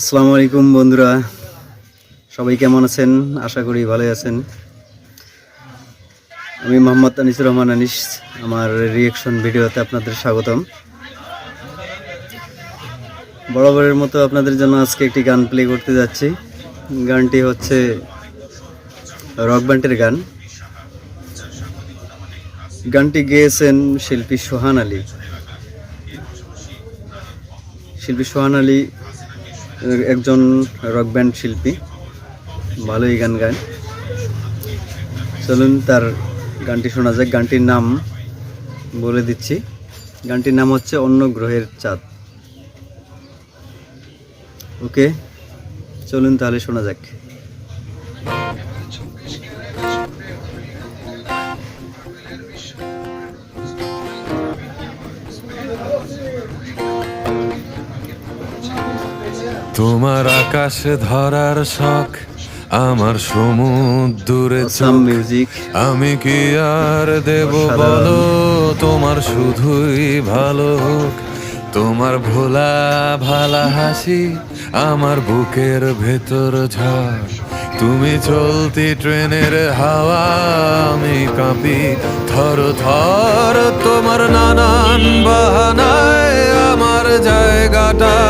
আসসালামু আলাইকুম বন্ধুরা। সবাই কেমন আছেন? আশা করি ভালোই আছেন। আমি মোহাম্মদ আনিসুর রহমান আনিস। আমার রিয়েকশন ভিডিওতে আপনাদের স্বাগতম। বরাবরের মতো আপনাদের জন্য আজকে একটি গান প্লে করতে যাচ্ছি। গানটি হচ্ছে রক ব্যান্ডের গান। গানটি গেয়েছেন শিল্পী সোহান আলী। শিল্পী সোহান আলী একজন রক ব্যান্ড শিল্পী, ভালোই গান গায়। চলুন তার গানটি শোনা যাক। গানটির নাম বলে দিচ্ছি। গানটির নাম হচ্ছে অন্য গ্রহের চাঁদ। ওকে, চলুন তাহলে শোনা যাক। তোমার আকাশ ধরার শখ আমার সমুদ্রে মিউজিক আমি কি আর দেব। বলো তোমার শুধুই ভালো হোক। তোমার ভোলা ভালা হাসি আমার বুকের ভেতর ঝড়। তুমি চলতি ট্রেনের হাওয়া আমি কাঁপি। থর থর তোমার নানান বাহানায় আমার জায়গাটা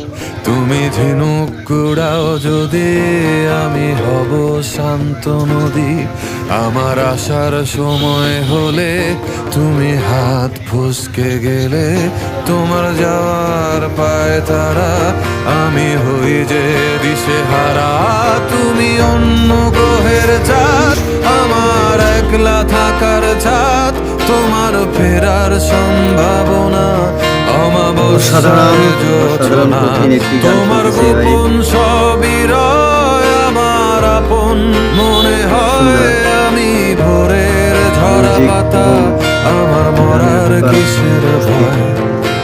তুমি ঝিনুক কুড়াও যদি আমি হব শান্ত নদী। আমার আসার সময় হলে তুমি হাত ফুসকে গেলে তোমার যাওয়ার পায় তারা। আমি হই যে দিশে হারা তুমি অন্য গ্রহের চাঁদ। আমার একলা থাকার ছাদ, তোমার ফেরার সম্ভাবনা। অমাবস্যার যোচনা তোমার। গোপন সবই আমার আপন। মনে হয় আমি ভোরের ঝরা পাতা আমার মরার কিসের ভয়?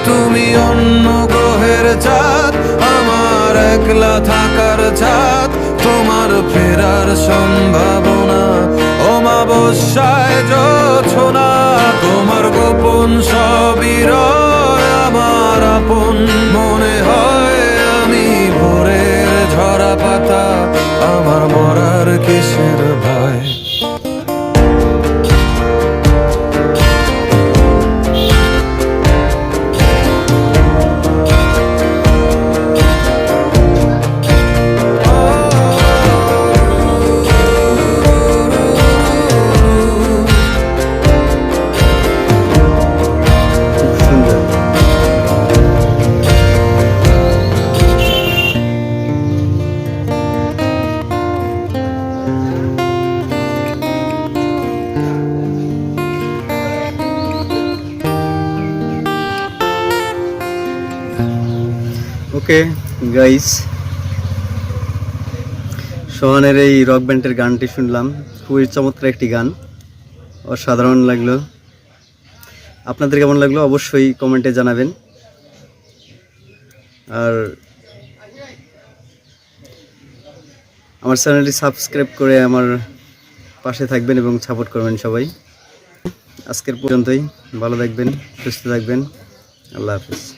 তুমি অন্য গ্রহের চাঁদ আমার একলা থাকার ছাদ তোমার ফেরার সম্ভাবনা অমাবস্যায় যোছনা তোমার গোপন সবই রয় আমার আপন মনে হয় আমি ভোরের ঝরা পাতা আমার মরার কিসের ওকে গাইস সোহানের এই রক ব্যান্ডের গানটি শুনলাম। খুবই চমৎকার একটি গান। অসাধারণ লাগল। আপনাদের কেমন লাগল অবশ্যই কমেন্টে জানাবেন। আর আমার চ্যানেলটি সাবস্ক্রাইব করে আমার পাশে থাকবেন এবং সাপোর্ট করবেন সবাই। আজকের পর্যন্তই। ভালো থাকবেন, সুস্থ থাকবেন। আল্লাহ হাফিজ।